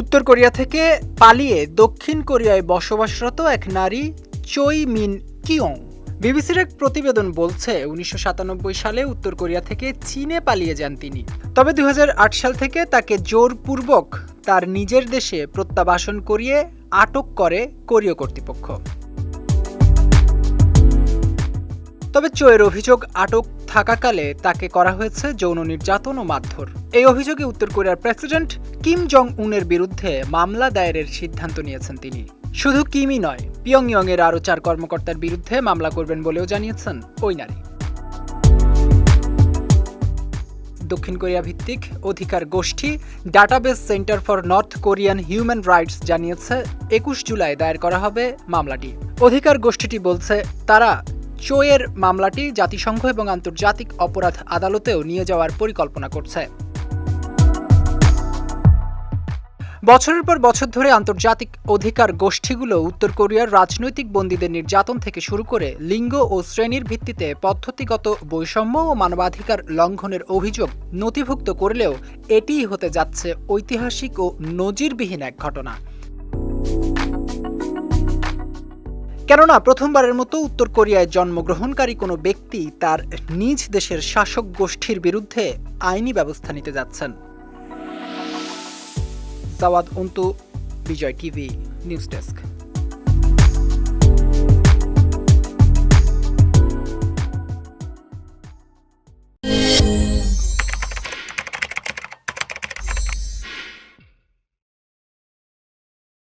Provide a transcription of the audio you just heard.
উত্তর কোরিয়া থেকে পালিয়ে দক্ষিণ কোরিয়ায় বসবাসরত এক নারী চই মিন কিয়ং। বিবিসির এক প্রতিবেদন বলছে, উনিশশো সাতানব্বই সালে উত্তর কোরিয়া থেকে চীনে পালিয়ে যান তিনি। তবে দু হাজার আট সাল থেকে তাকে জোরপূর্বক তার নিজের দেশে প্রত্যাবাসন করিয়ে আটক করে কোরীয় কর্তৃপক্ষ। তবে চোয়ের অভিযোগ আটক থাকাকালে তাকে করা হয়েছে যৌন নির্যাতন ও মারধর। এই অভিযোগে উত্তর কোরিয়ার প্রেসিডেন্ট কিম জং উনের বিরুদ্ধে মামলা দায়েরের সিদ্ধান্ত নিয়েছেন তিনি। শুধু কিমই নয় পিয়ংইয়ং এর আরও চার কর্মকর্তার বিরুদ্ধে মামলা করবেন বলেও জানিয়েছেন ওই নারী। দক্ষিণ কোরিয়া ভিত্তিক অধিকার গোষ্ঠী Database Center for North Korean Human Rights জানিয়েছে, একুশ জুলাই দায়ের করা হবে মামলাটি। অধিকার গোষ্ঠীটি বলছে, তারা চোয়ের মামলাটি জাতিসংঘ এবং আন্তর্জাতিক অপরাধ আদালতেও নিয়ে যাওয়ার পরিকল্পনা করছে। বছরের পর বছর ধরে আন্তর্জাতিক অধিকার গোষ্ঠীগুলো উত্তর কোরিয়ার রাজনৈতিক বন্দীদের নির্যাতন থেকে শুরু করে লিঙ্গ ও শ্রেণির ভিত্তিতে পদ্ধতিগত বৈষম্য ও মানবাধিকার লঙ্ঘনের অভিযোগ নথিভুক্ত করলেও এটিই হতে যাচ্ছে ঐতিহাসিক ও নজিরবিহীন এক ঘটনা। কেননা প্রথমবারের মতো উত্তর কোরিয়ায় জন্মগ্রহণকারী কোনো ব্যক্তি তার নিজ দেশের শাসক গোষ্ঠীর বিরুদ্ধে আইনি ব্যবস্থা নিতে যাচ্ছেন। Jawad Antu Bijoy TV news desk.